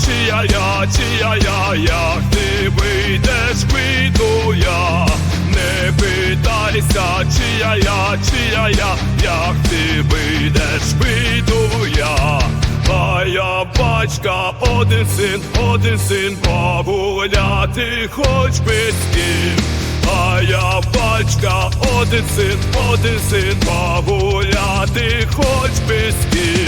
чия я, чия я, як ти вийдеш, піду я. Не питайся, чия я, чия я, як ти вийдеш, піду я. А я батька, один син, один син, погуляти хоч би з ким. А я батька, один син, один син, погуляти хоч би з ким.